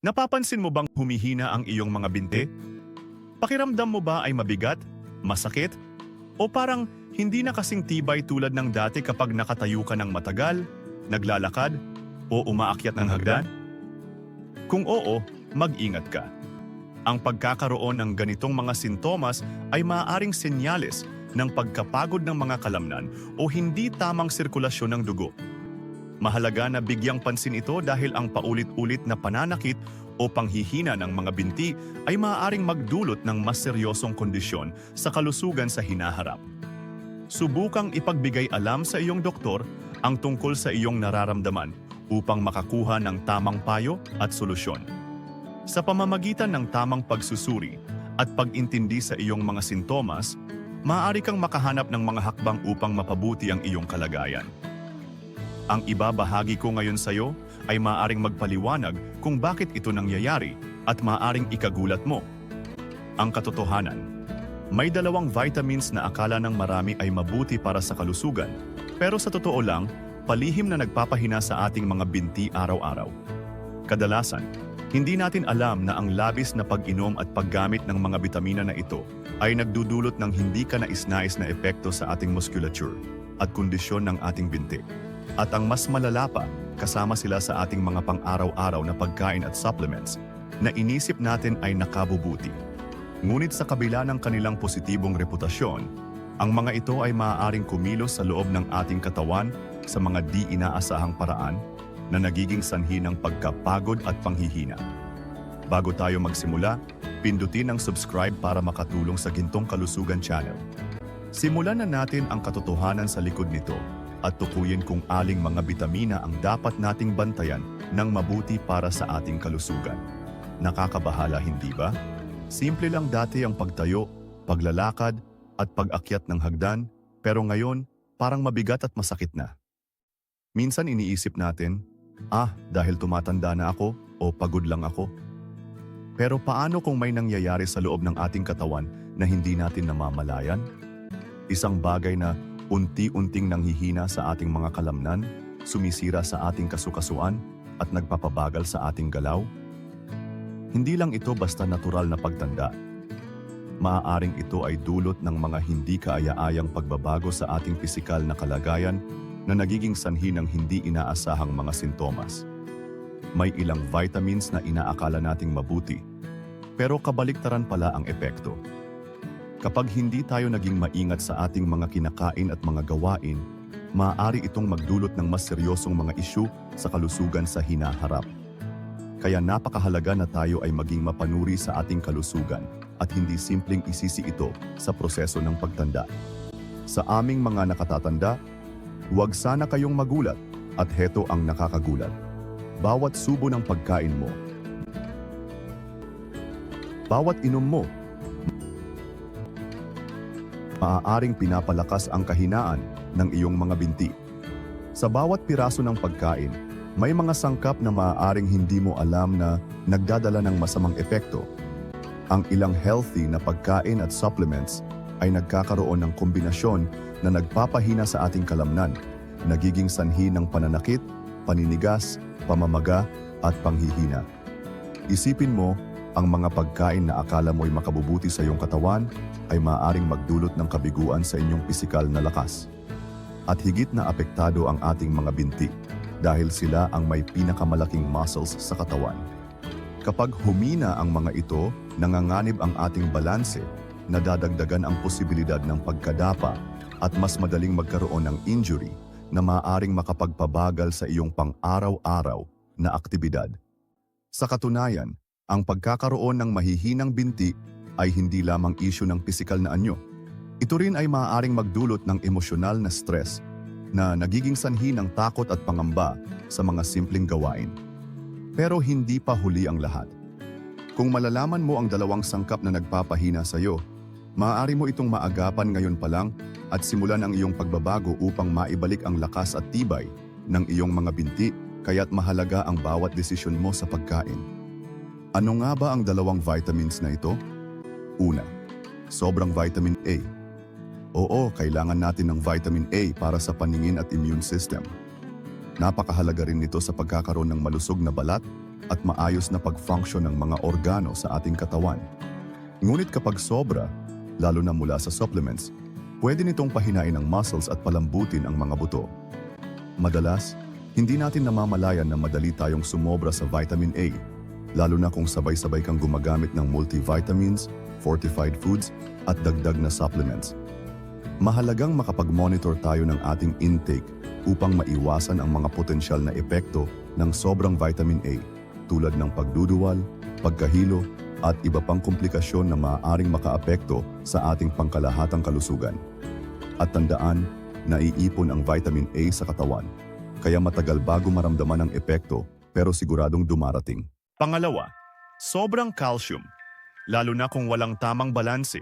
Napapansin mo bang humihina ang iyong mga binti? Pakiramdam mo ba ay mabigat, masakit, o parang hindi na kasing tibay tulad ng dati kapag nakatayo ka ng matagal, naglalakad, o umaakyat ng hagdan? Kung oo, mag-ingat ka. Ang pagkakaroon ng ganitong mga sintomas ay maaaring senyales ng pagkapagod ng mga kalamnan o hindi tamang sirkulasyon ng dugo. Mahalaga na bigyang pansin ito dahil ang paulit-ulit na pananakit o panghihina ng mga binti ay maaaring magdulot ng mas seryosong kondisyon sa kalusugan sa hinaharap. Subukang ipagbigay alam sa iyong doktor ang tungkol sa iyong nararamdaman upang makakuha ng tamang payo at solusyon. Sa pamamagitan ng tamang pagsusuri at pag-intindi sa iyong mga sintomas, maaari kang makahanap ng mga hakbang upang mapabuti ang iyong kalagayan. Ang ibabahagi ko ngayon sa iyo ay maaring magpaliwanag kung bakit ito nangyayari at maaring ikagulat mo. Ang katotohanan, may dalawang vitamins na akala ng marami ay mabuti para sa kalusugan, pero sa totoo lang, palihim na nagpapahina sa ating mga binti araw-araw. Kadalasan, hindi natin alam na ang labis na pag-inom at paggamit ng mga bitamina na ito ay nagdudulot ng hindi ka nais-nais na epekto sa ating musculature at kondisyon ng ating binti. At ang mas malala pa, kasama sila sa ating mga pang-araw-araw na pagkain at supplements na inisip natin ay nakabubuti. Ngunit sa kabila ng kanilang positibong reputasyon, ang mga ito ay maaaring kumilos sa loob ng ating katawan sa mga di inaasahang paraan na nagiging sanhi ng pagkapagod at panghihina. Bago tayo magsimula, pindutin ang subscribe para makatulong sa Gintong Kalusugan Channel. Simulan na natin ang katotohanan sa likod nito at tukuyin kung aling mga bitamina ang dapat nating bantayan ng mabuti para sa ating kalusugan. Nakakabahala hindi ba? Simple lang dati ang pagtayo, paglalakad, at pag-akyat ng hagdan, pero ngayon parang mabigat at masakit na. Minsan iniisip natin, ah, dahil tumatanda na ako o pagod lang ako. Pero paano kung may nangyayari sa loob ng ating katawan na hindi natin namamalayan? Isang bagay na unti-unting nanghihina sa ating mga kalamnan, sumisira sa ating kasukasuan at nagpapabagal sa ating galaw? Hindi lang ito basta natural na pagtanda. Maaaring ito ay dulot ng mga hindi kaaya-ayang pagbabago sa ating pisikal na kalagayan na nagiging sanhi ng hindi inaasahang mga sintomas. May ilang vitamins na inaakala nating mabuti, pero kabaliktaran pala ang epekto. Kapag hindi tayo naging maingat sa ating mga kinakain at mga gawain, maaari itong magdulot ng mas seryosong mga isyu sa kalusugan sa hinaharap. Kaya napakahalaga na tayo ay maging mapanuri sa ating kalusugan at hindi simpleng isisi ito sa proseso ng pagtanda. Sa aming mga nakatatanda, huwag sana kayong magulat at heto ang nakakagulat. Bawat subo ng pagkain mo, bawat inom mo, maaaring pinapalakas ang kahinaan ng iyong mga binti. Sa bawat piraso ng pagkain, may mga sangkap na maaaring hindi mo alam na nagdadala ng masamang epekto. Ang ilang healthy na pagkain at supplements ay nagkakaroon ng kombinasyon na nagpapahina sa ating kalamnan, nagiging sanhi ng pananakit, paninigas, pamamaga at panghihina. Isipin mo, ang mga pagkain na akala mo'y makabubuti sa iyong katawan ay maaaring magdulot ng kabiguan sa inyong pisikal na lakas. At higit na apektado ang ating mga binti dahil sila ang may pinakamalaking muscles sa katawan. Kapag humina ang mga ito, nanganganib ang ating balanse, nadadagdagan ang posibilidad ng pagkadapa at mas madaling magkaroon ng injury na maaaring makapagpabagal sa iyong pang-araw-araw na aktibidad. Sa katunayan, ang pagkakaroon ng mahihinang binti ay hindi lamang isyu ng pisikal na anyo. Ito rin ay maaaring magdulot ng emosyonal na stress na nagiging sanhi ng takot at pangamba sa mga simpleng gawain. Pero hindi pa huli ang lahat. Kung malalaman mo ang dalawang sangkap na nagpapahina sa iyo, maaari mo itong maagapan ngayon pa lang at simulan ang iyong pagbabago upang maibalik ang lakas at tibay ng iyong mga binti kaya't mahalaga ang bawat desisyon mo sa pagkain. Ano nga ba ang dalawang vitamins na ito? Una, sobrang vitamin A. Oo, kailangan natin ng vitamin A para sa paningin at immune system. Napakahalaga rin nito sa pagkakaroon ng malusog na balat at maayos na pag-function ng mga organo sa ating katawan. Ngunit kapag sobra, lalo na mula sa supplements, pwede nitong pahinain ang muscles at palambutin ang mga buto. Madalas, hindi natin namamalayan na madali tayong sumobra sa vitamin A, lalo na kung sabay-sabay kang gumagamit ng multivitamins, fortified foods, at dagdag na supplements. Mahalagang makapag-monitor tayo ng ating intake upang maiwasan ang mga potensyal na epekto ng sobrang vitamin A tulad ng pagduduwal, pagkahilo, at iba pang komplikasyon na maaaring makaapekto sa ating pangkalahatang kalusugan. At tandaan, naiipon ang vitamin A sa katawan, kaya matagal bago maramdaman ang epekto pero siguradong dumarating. Pangalawa, sobrang calcium, lalo na kung walang tamang balanse.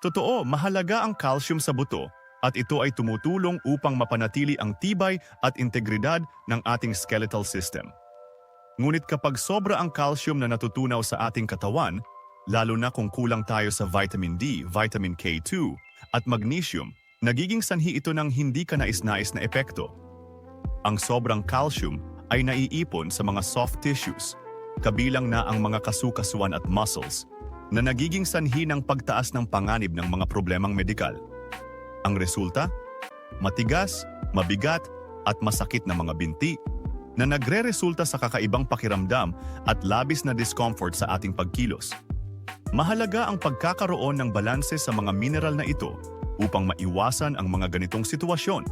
Totoo, mahalaga ang calcium sa buto at ito ay tumutulong upang mapanatili ang tibay at integridad ng ating skeletal system. Ngunit kapag sobra ang calcium na natutunaw sa ating katawan, lalo na kung kulang tayo sa vitamin D, vitamin K2 at magnesium, nagiging sanhi ito ng hindi ka nais-nais na epekto. Ang sobrang calcium ay naiipon sa mga soft tissues, kabilang na ang mga kasukasuan at muscles, na nagiging sanhi ng pagtaas ng panganib ng mga problemang medikal. Ang resulta? Matigas, mabigat, at masakit na mga binti na nagre-resulta sa kakaibang pakiramdam at labis na discomfort sa ating pagkilos. Mahalaga ang pagkakaroon ng balanse sa mga mineral na ito upang maiwasan ang mga ganitong sitwasyon.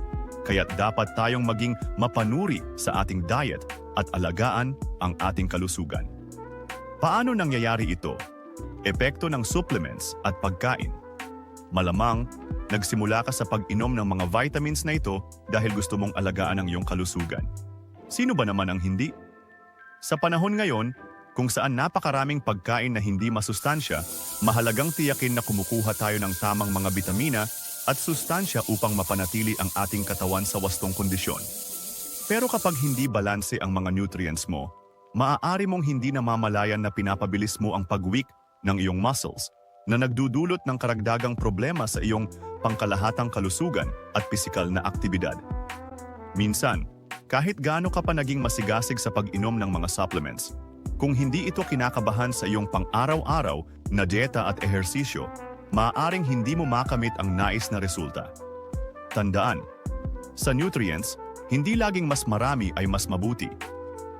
Kaya dapat tayong maging mapanuri sa ating diet at alagaan ang ating kalusugan. Paano nangyayari ito? Epekto ng supplements at pagkain. Malamang, nagsimula ka sa pag-inom ng mga vitamins na ito dahil gusto mong alagaan ang iyong kalusugan. Sino ba naman ang hindi? Sa panahon ngayon, kung saan napakaraming pagkain na hindi masustansya, mahalagang tiyakin na kumukuha tayo ng tamang mga bitamina at sustansya upang mapanatili ang ating katawan sa wastong kondisyon. Pero kapag hindi balanse ang mga nutrients mo, maaari mong hindi namamalayan na pinapabilis mo ang pag-weak ng iyong muscles na nagdudulot ng karagdagang problema sa iyong pangkalahatang kalusugan at pisikal na aktibidad. Minsan, kahit gaano ka pa naging masigasig sa pag-inom ng mga supplements, kung hindi ito kinakabahan sa iyong pang-araw-araw na dieta at ehersisyo, maaaring hindi mo makamit ang nais na resulta. Tandaan, sa nutrients, hindi laging mas marami ay mas mabuti.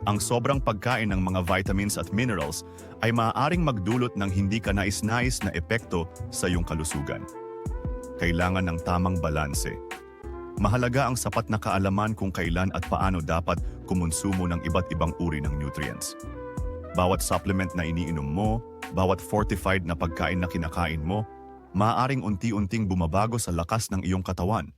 Ang sobrang pagkain ng mga vitamins at minerals ay maaaring magdulot ng hindi ka nais-nais na epekto sa iyong kalusugan. Kailangan ng tamang balanse. Mahalaga ang sapat na kaalaman kung kailan at paano dapat kumonsumo ng iba't ibang uri ng nutrients. Bawat supplement na iniinom mo, bawat fortified na pagkain na kinakain mo, maaaring unti-unting bumabago sa lakas ng iyong katawan.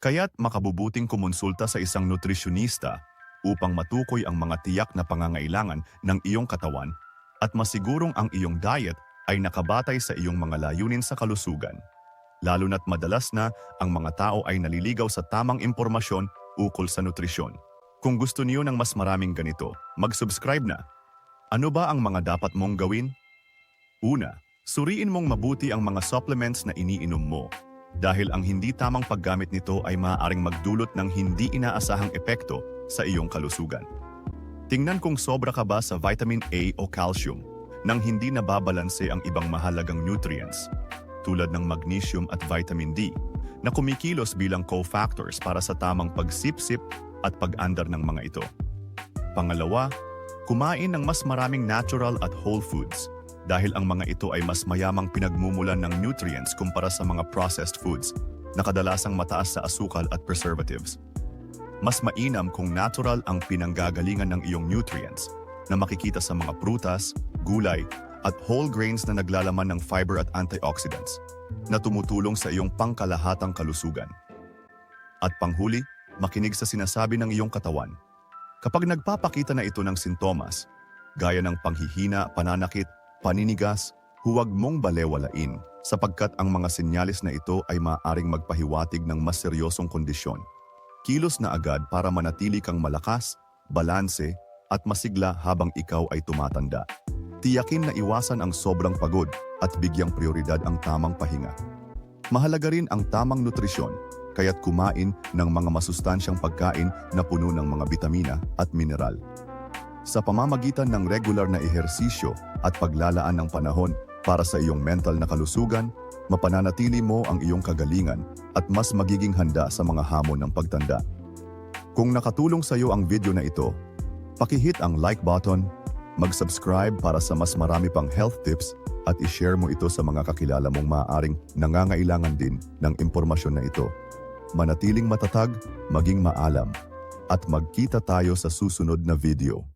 Kaya't makabubuting kumonsulta sa isang nutrisyonista upang matukoy ang mga tiyak na pangangailangan ng iyong katawan at masigurong ang iyong diet ay nakabatay sa iyong mga layunin sa kalusugan. Lalo na't madalas na ang mga tao ay naliligaw sa tamang impormasyon ukol sa nutrisyon. Kung gusto niyo ng mas maraming ganito, mag-subscribe na. Ano ba ang mga dapat mong gawin? Una, suriin mong mabuti ang mga supplements na iniinom mo dahil ang hindi tamang paggamit nito ay maaaring magdulot ng hindi inaasahang epekto sa iyong kalusugan. Tingnan kung sobra ka ba sa vitamin A o calcium nang hindi nababalanse ang ibang mahalagang nutrients tulad ng magnesium at vitamin D na kumikilos bilang cofactors para sa tamang pagsipsip at pag-andar ng mga ito. Pangalawa, kumain ng mas maraming natural at whole foods dahil ang mga ito ay mas mayamang pinagmumulan ng nutrients kumpara sa mga processed foods na kadalasang mataas sa asukal at preservatives. Mas mainam kung natural ang pinanggagalingan ng iyong nutrients na makikita sa mga prutas, gulay, at whole grains na naglalaman ng fiber at antioxidants na tumutulong sa iyong pangkalahatang kalusugan. At panghuli, makinig sa sinasabi ng iyong katawan. Kapag nagpapakita na ito ng sintomas, gaya ng panghihina, pananakit, paninigas, huwag mong balewalain sapagkat ang mga sinyalis na ito ay maaaring magpahiwatig ng mas seryosong kondisyon. Kilos na agad para manatili kang malakas, balanse, at masigla habang ikaw ay tumatanda. Tiyakin na iwasan ang sobrang pagod at bigyang prioridad ang tamang pahinga. Mahalaga rin ang tamang nutrisyon, kaya't kumain ng mga masustansyang pagkain na puno ng mga bitamina at mineral. Sa pamamagitan ng regular na ehersisyo at paglalaan ng panahon para sa iyong mental na kalusugan, mapananatili mo ang iyong kagalingan at mas magiging handa sa mga hamon ng pagtanda. Kung nakatulong sa iyo ang video na ito, pakihit ang like button, mag-subscribe para sa mas marami pang health tips at i-share mo ito sa mga kakilala mong maaaring nangangailangan din ng impormasyon na ito. Manatiling matatag, maging maalam, at magkita tayo sa susunod na video.